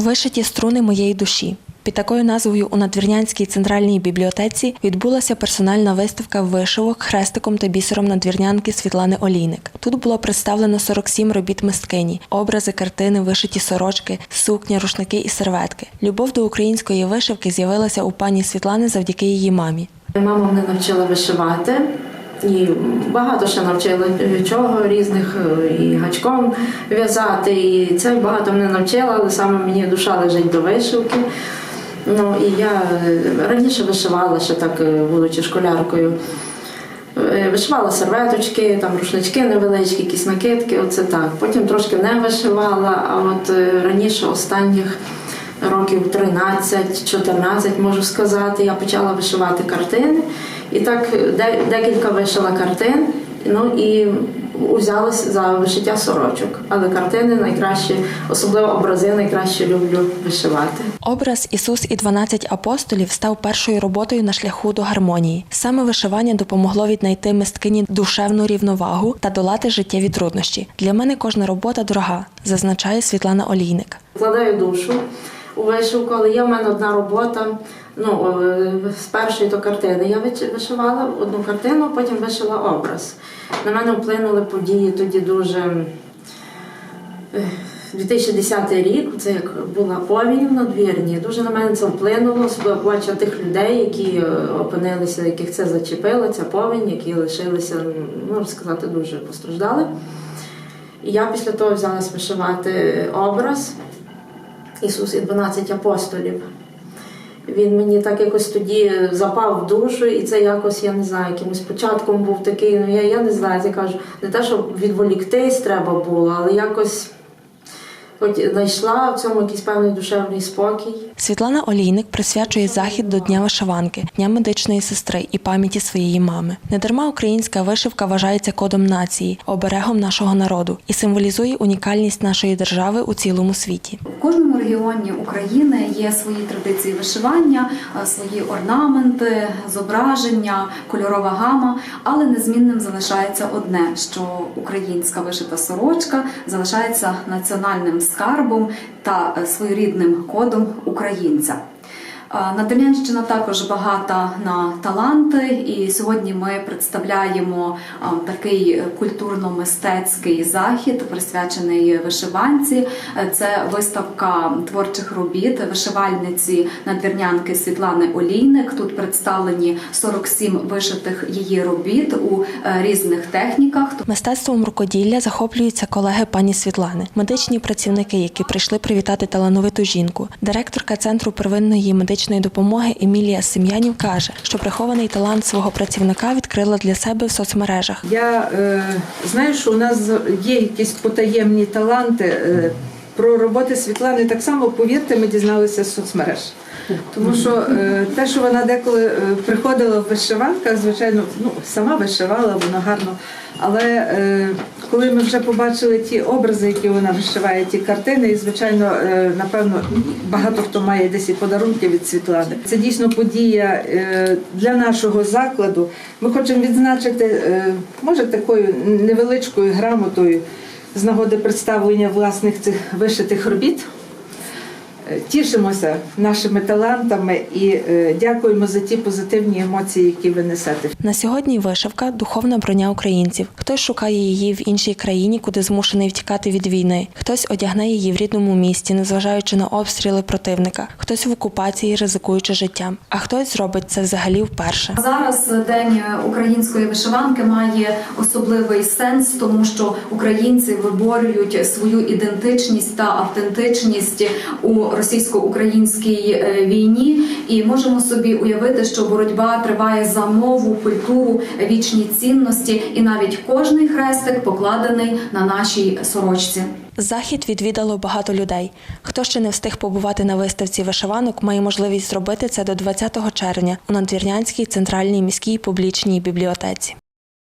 Вишиті струни моєї душі. Під такою назвою у Надвірнянській центральній бібліотеці відбулася персональна виставка вишивок хрестиком та бісером надвірнянки Світлани Олійник. Тут було представлено 47 робіт мисткині, образи, картини, вишиті сорочки, сукні, рушники і серветки. Любов до української вишивки з'явилася у пані Світлани завдяки її мамі. Мама мене навчила вишивати. І багато ще навчила чого різних е, і гачком в'язати. І це багато мене навчила, але саме мені душа лежить до вишивки. Ну і я е, раніше вишивала ще так, е, будучи школяркою. Вишивала серветочки, там рушнички невеличкі, якісь накидки, оце так. Потім трошки не вишивала, а от раніше останніх років 13-14, можу сказати, я почала вишивати картини. І так декілька вишила картин, ну і узялась за вишиття сорочок. Але картини найкраще, особливо образи, найкраще люблю вишивати. Образ Ісус і 12 апостолів став першою роботою на шляху до гармонії. Саме вишивання допомогло віднайти мисткині душевну рівновагу та долати життєві труднощі. Для мене кожна робота дорога, зазначає Світлана Олійник. Вкладаю душу у вишивку, є в мене одна робота. Ну, е, з першої то картини я вишивала одну картину, потім вишила образ. На мене вплинули події тоді дуже. е, 2010 рік, це як була повінь в надвірні, дуже на мене це вплинуло, особливо тих людей, які е, опинилися, яких це зачепило, ця повінь, які лишилися, можна сказати, дуже постраждали. І я після того взялась вишивати образ Ісус і 12 апостолів. Він мені так якось тоді запав в душу, і це якось, я не знаю, якимось початком був такий, ну я, я не знаю, я кажу, не те, щоб відволіктись треба було, але якось хоч знайшла в цьому якийсь певний душевний спокій. Світлана Олійник присвячує захід до Дня вишиванки, Дня медичної сестри і пам'яті своєї мами. Недарма українська вишивка вважається кодом нації, оберегом нашого народу і символізує унікальність нашої держави у цілому світі. В кожному регіоні України є свої традиції вишивання, е, свої орнаменти, зображення, кольорова гама, але незмінним залишається одне: що українська вишита сорочка залишається національним скарбом та е, своєрідним кодом українця. Надвірнянщина також багата на таланти, і сьогодні ми представляємо такий культурно-мистецький захід, присвячений вишиванці. Це виставка творчих робіт вишивальниці надвірнянки Світлани Олійник. Тут представлені 47 вишитих її робіт у е, різних техніках. Мистецтвом рукоділля захоплюються колеги пані Світлани, медичні працівники, які прийшли привітати талановиту жінку. Директорка центру первинної медичної допомоги Емілія Сем'янів каже, що прихований талант свого працівника відкрила для себе в соцмережах. Я е, знаю, що у нас є якісь потаємні таланти. Е, про роботи Світлани так само, повірте, ми дізналися з соцмереж. Тому що е, те, що вона деколи е, приходила в вишиванках, звичайно, ну, сама вишивала, воно гарно. Але е, коли ми вже побачили ті образи, які вона вишиває, ті картини, і звичайно, напевно, багато хто має десь і подарунки від Світлани. Це дійсно подія для нашого закладу. Ми хочемо відзначити, може, такою невеличкою грамотою з нагоди представлення власних цих вишитих робіт. Е, Тішимося нашими талантами і е, дякуємо за ті позитивні емоції, які ви несете. На сьогодні вишивка духовна броня українців. Хтось шукає її в іншій країні, куди змушений втікати від війни. Хтось одягне її в рідному місті, незважаючи на обстріли противника. Хтось в окупації, ризикуючи життям. А хтось зробить це взагалі вперше. Зараз день української вишиванки має особливий сенс, тому що українці виборюють свою ідентичність та автентичність у російсько-українській е, війні, і можемо собі уявити, що боротьба триває за мову, культуру, вічні цінності, і навіть кожний хрестик покладений на нашій сорочці. Захід відвідало багато людей. Хто ще не встиг побувати на виставці вишиванок, має можливість зробити це до 20 червня у Надвірнянській центральній міській публічній бібліотеці.